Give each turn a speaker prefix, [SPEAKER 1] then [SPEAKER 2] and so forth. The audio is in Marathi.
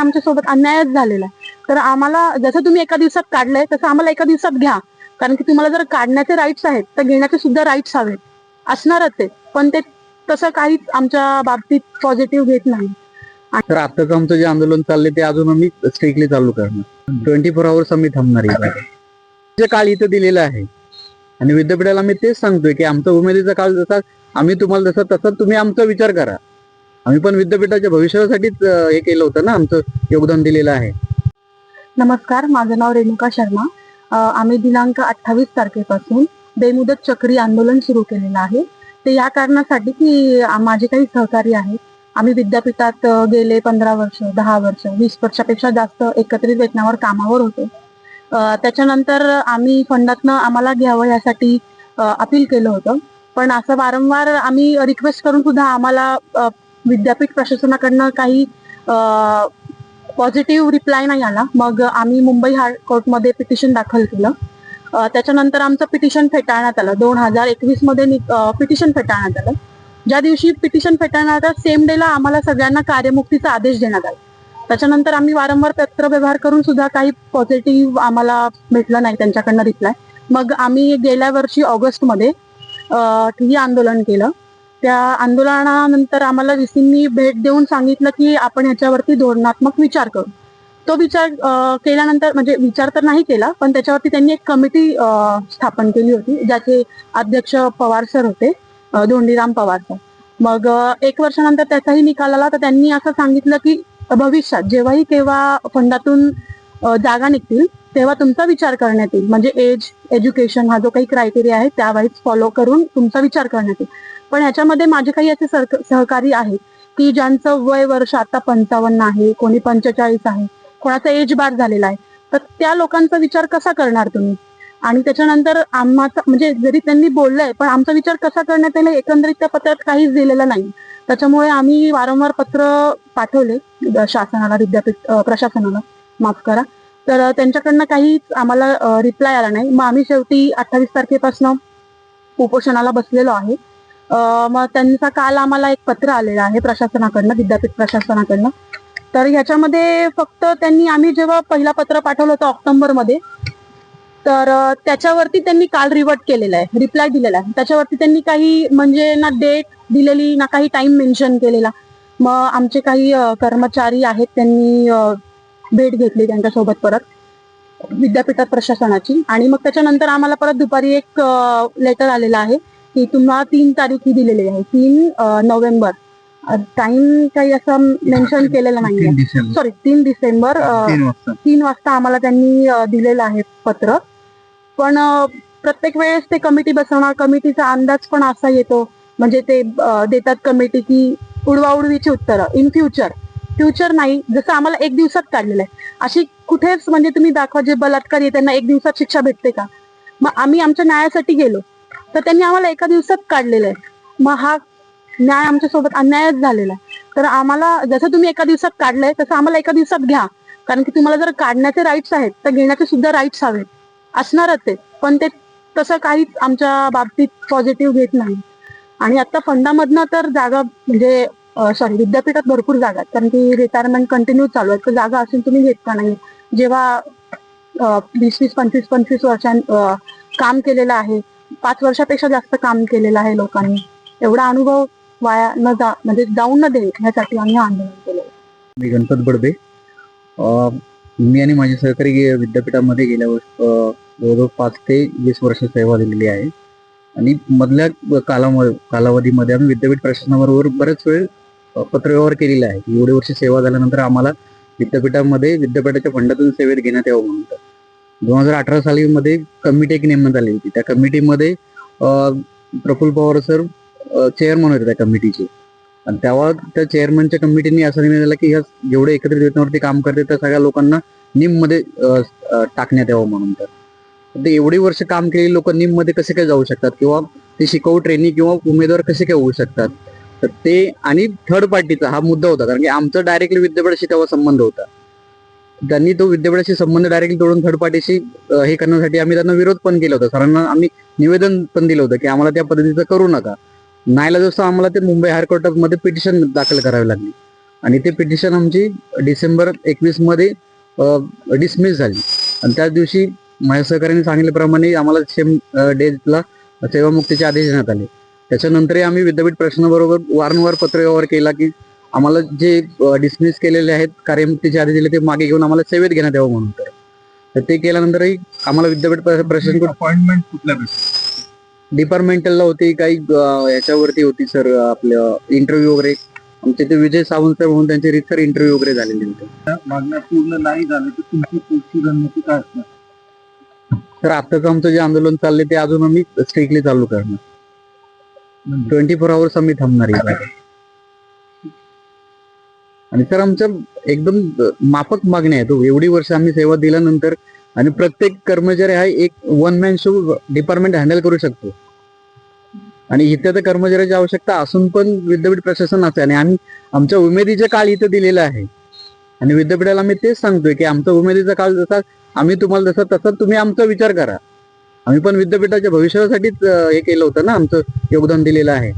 [SPEAKER 1] आमच्यासोबत अन्यायच झालेला आहे. तर आम्हाला जसं तुम्ही एका दिवसात काढलंय तसं आम्हाला एका दिवसात घ्या. कारण की तुम्हाला जर काढण्याचे राईट्स आहेत तर घेण्याचे सुद्धा राईट्स हवेत. असणारच आहे पण ते तसं काहीच आमच्या बाबतीत पॉझिटिव्ह घेत नाही.
[SPEAKER 2] तर आताच आमचं जे आंदोलन चाललंय ते अजून आम्ही स्ट्रिक्टली चालू करणार. ट्वेंटी फोर आवर्स आम्ही थांबणार आहे जे काळ इथं दिलेलं आहे आणि विद्यापीठाला आम्ही तेच सांगतोय की आमचा उमेदीचा काळ जसा आम्ही तुम्हाला जसा तसा तुम्ही आमचा विचार करा. आम्ही पण विद्यापीठाच्या भविष्यासाठीच हे केलं होतं ना आमचं योगदान दिलेलं आहे.
[SPEAKER 1] नमस्कार माझं नाव रेणुका शर्मा. आम्ही दिनांक अठ्ठावीस तारखेपासून बेमुदत चक्री आंदोलन सुरू केलेलं आहे. ते या कारणासाठी की माझे काही सहकारी आहेत. आम्ही विद्यापीठात गेले पंधरा वर्ष दहा वर्ष वीस वर्षापेक्षा जास्त एकत्रित वेतनावर कामावर होतो. त्याच्यानंतर आम्ही फंडातनं आम्हाला घ्यावं यासाठी अपील केलं होतं. पण असं वारंवार आम्ही रिक्वेस्ट करून सुद्धा आम्हाला विद्यापीठ प्रशासनाकडनं काही पॉझिटिव्ह रिप्लाय नाही आला. मग आम्ही मुंबई हायकोर्टमध्ये पिटिशन दाखल केलं. त्याच्यानंतर आमचं पिटिशन फेटाळण्यात आलं. दोन हजार एकवीसमध्ये पिटिशन फेटाळण्यात आलं. ज्या दिवशी पिटिशन फेटाळण्यात आलं सेम डेला आम्हाला सगळ्यांना कार्यमुक्तीचा आदेश देण्यात आला. त्याच्यानंतर आम्ही वारंवार पत्रव्यवहार करून सुद्धा काही पॉझिटिव्ह आम्हाला भेटलं नाही त्यांच्याकडनं रिप्लाय मग आम्ही गेल्या वर्षी ऑगस्टमध्ये अ, आंदोलन केलं. त्या आंदोलनानंतर आम्हाला व्हीसींनी भेट देऊन सांगितलं की आपण ह्याच्यावरती धोरणात्मक विचार करू. तो विचार केल्यानंतर म्हणजे विचार तर नाही केला पण त्याच्यावरती त्यांनी एक कमिटी स्थापन केली होती ज्याचे अध्यक्ष पवार सर होते धोंडीराम पवार सर. मग एक वर्षानंतर त्याचाही निकाल आला तर त्यांनी असं सांगितलं की भविष्यात जेव्हाही केव्हा फंडातून जागा निघतील तेव्हा तुमचा विचार करण्यात येईल. म्हणजे एज एज्युकेशन हा जो काही क्रायटेरिया आहे त्यावाईज फॉलो करून तुमचा विचार करण्यात येईल. पण ह्याच्यामध्ये माझे काही असे सरक- सहकारी आहेत की ज्यांचं वय वर्ष आता पंचावन्न आहे कोणी पंचेचाळीस आहे कोणाचा एज बार झालेला आहे. तर त्या लोकांचा विचार कसा करणार तुम्ही? आणि त्याच्यानंतर आम्हाचा म्हणजे जरी त्यांनी बोललंय पण आमचा विचार कसा करण्यात येईल एकंदरीत त्या पत्रात काहीच दिलेलं नाही. त्याच्यामुळे आम्ही वारंवार पत्र पाठवले शासनाला विद्यापीठ प्रशासनाला. माफ करा. तर त्यांच्याकडनं काहीच आम्हाला रिप्लाय आला नाही. मग आम्ही शेवटी अठ्ठावीस तारखेपासून उपोषणाला बसलेलो आहे. मग त्यांचा काल आम्हाला एक पत्र आलेलं आहे प्रशासनाकडनं विद्यापीठ प्रशासनाकडनं. तर ह्याच्यामध्ये फक्त त्यांनी आम्ही जेव्हा पहिला पत्र पाठवलं होतं ऑक्टोबरमध्ये तर त्याच्यावरती त्यांनी काल रिवर्ट केलेला आहे रिप्लाय दिलेला आहे. त्याच्यावरती त्यांनी काही म्हणजे ना डेट दिलेली ना काही टाइम मेन्शन केलेला. मग आमचे काही कर्मचारी आहेत त्यांनी भेट घेतली त्यांच्यासोबत परत विद्यापीठात प्रशासनाची. आणि मग त्याच्यानंतर आम्हाला परत दुपारी एक लेटर आलेलं आहे. की तुम्हाला तीन तारीख ही दिलेली आहे. तीन नोव्हेंबर. टाइम काही असं मेन्शन केलेलं नाहीये. सॉरी तीन डिसेंबर
[SPEAKER 2] तीन वाजता.
[SPEAKER 1] आम्हाला त्यांनी दिलेलं आहे पत्र. पण प्रत्येक वेळेस ते कमिटी बसवणार कमिटीचा अंदाज पण असा येतो. म्हणजे ते देतात कमिटी की उडवाउडवीची उत्तरं. इन फ्युचर फ्युचर नाही. जसं आम्हाला एक दिवसात काढलेलं आहे. अशी कुठेच म्हणजे तुम्ही दाखवा जे बलात्कारी त्यांना एक दिवसात शिक्षा भेटते का? मग आम्ही आमच्या न्यायासाठी गेलो. तर त्यांनी आम्हाला एका दिवसात काढलेलं आहे. मग हा न्याय आमच्यासोबत अन्यायच झालेला आहे. तर आम्हाला जसं तुम्ही एका दिवसात काढलंय तसं आम्हाला एका दिवसात घ्या. कारण की तुम्हाला जर काढण्याचे राईट्स आहेत तर घेण्याचे सुद्धा राईट्स हवेत. असणारच आहे पण ते तसं काहीच आमच्या बाबतीत पॉझिटिव्ह घेत नाही. आणि आता फंडामधनं तर जागा म्हणजे सॉरी विद्यापीठात भरपूर जागा आहेत. कारण की रिटायरमेंट कंटिन्यू चालू आहे तर जागा असून तुम्ही घेत का नाही? जेव्हा वीस वीस पंचवीस पंचवीस वर्षां काम केलेलं आहे पाच वर्षापेक्षा जास्त काम केलेलं आहे लोकांनी. एवढा अनुभव वाया न जा म्हणजे जाऊन न दे ह्यासाठी आम्ही आंदोलन केलं.
[SPEAKER 2] मी गणपत बडबे. मी आणि माझे सहकारी विद्यापीठामध्ये गेल्या वर्ष जवळजवळ पाच ते वीस वर्ष सेवा दिलेली आहे. आणि मधल्या कालामध्ये कालावधीमध्ये आम्ही विद्यापीठ प्रशासनाबरोबर बरेच वेळ पत्रव्यवहार केलेला आहे. एवढे वर्ष सेवा झाल्यानंतर आम्हाला विद्यापीठामध्ये विद्यापीठाच्या फंडातून सेवेत घेण्यात यावं म्हणतात दोन हजार अठरा साली मध्ये कमिटी एक नेमण्यात आली होती. त्या कमिटीमध्ये प्रफुल्ल पवार सर चेअरमन होते त्या कमिटीचे आणि तेव्हा त्या चेअरमनच्या कमिटीने असा निर्णय झाला की ह्या जेवढे एकत्रित वेतनावरती काम करते त्या सगळ्या लोकांना निममध्ये टाकण्यात यावं म्हणून तर. ते एवढी वर्ष काम केलेली लोक निममध्ये कसे काय जाऊ शकतात? किंवा ते शिकवू ट्रेनिंग किंवा उमेदवार कसे काय होऊ शकतात? तर ते आणि थर्ड पार्टीचा हा मुद्दा होता. कारण की आमचा डायरेक्टली विद्यापीठाशी तेव्हा संबंध होता. त्यांनी तो विद्यापीठाशी संबंध डायरेक्टली तोडून थर्ड पार्टीशी हे करण्यासाठी आम्ही त्यांना विरोध पण केला होता. सरांना आम्ही निवेदन पण दिलं होतं की आम्हाला त्या पद्धतीचं करू नका. नाहीला जसं आम्हाला ते मुंबई हायकोर्टामध्ये पिटिशन दाखल करावी लागली. आणि ते पिटिशन आमची डिसेंबर एकवीसमध्ये डिसमिस झाली. आणि त्याच दिवशी माझ्या सहकार्याने सांगितल्याप्रमाणे आम्हाला सेम डेजला सेवामुक्तीचे आदेश देण्यात आले. त्याच्यानंतरही आम्ही विद्यापीठ प्रश्नाबरोबर वारंवार पत्रव्यवहार केला की आम्हाला जे डिसमिस केलेले आहेत कार्यमुक्तीचे आदेश दिले ते मागे घेऊन आम्हाला सेवेत घेण्यात यावं म्हणून तर. तर ते केल्यानंतरही आम्हाला विद्यापीठ प्र- प्रशासन
[SPEAKER 3] अपॉइंटमेंट कुठल्या
[SPEAKER 2] डिपार्टमेंटलला होती काही याच्यावरती होती सर आपलं इंटरव्ह्यू वगैरे. आमचे ते विजय सावंत सर म्हणून त्यांचे रिसर इंटरव्ह्यू वगैरे झालेले होते.
[SPEAKER 3] मागण्या पूर्ण नाही झाल्या तर तुमची पुढची रणनीती काय असणार?
[SPEAKER 2] तर आत्ताचं आमचं जे आंदोलन चाललंय ते अजून आम्ही स्ट्रिक्टली चालू करणार. ट्वेंटी फोर आवर्स आम्ही थांबणार आहे. आणि सर आमच्या एकदम माफक मागण्या आहेत तो एवढी वर्ष आम्ही सेवा दिल्यानंतर आणि प्रत्येक कर्मचारी हा एक one man show department handle करू शकतो. आणि इथे तर कर्मचाऱ्याची आवश्यकता असून पण विद्यापीठ प्रशासन असते आणि आम्ही आमच्या उमेदीचे काळ इथं दिलेला आहे. आणि विद्यापीठाला आम्ही तेच सांगतोय की आमचा उमेदीचा काळ जसा आम्ही तुम्हाला जसा तसा तुम्ही आमचा विचार करा. आम्ही पण विद्यापीठाच्या भविष्यासाठीच हे केलं होतं ना आमचं योगदान दिलेलं आहे.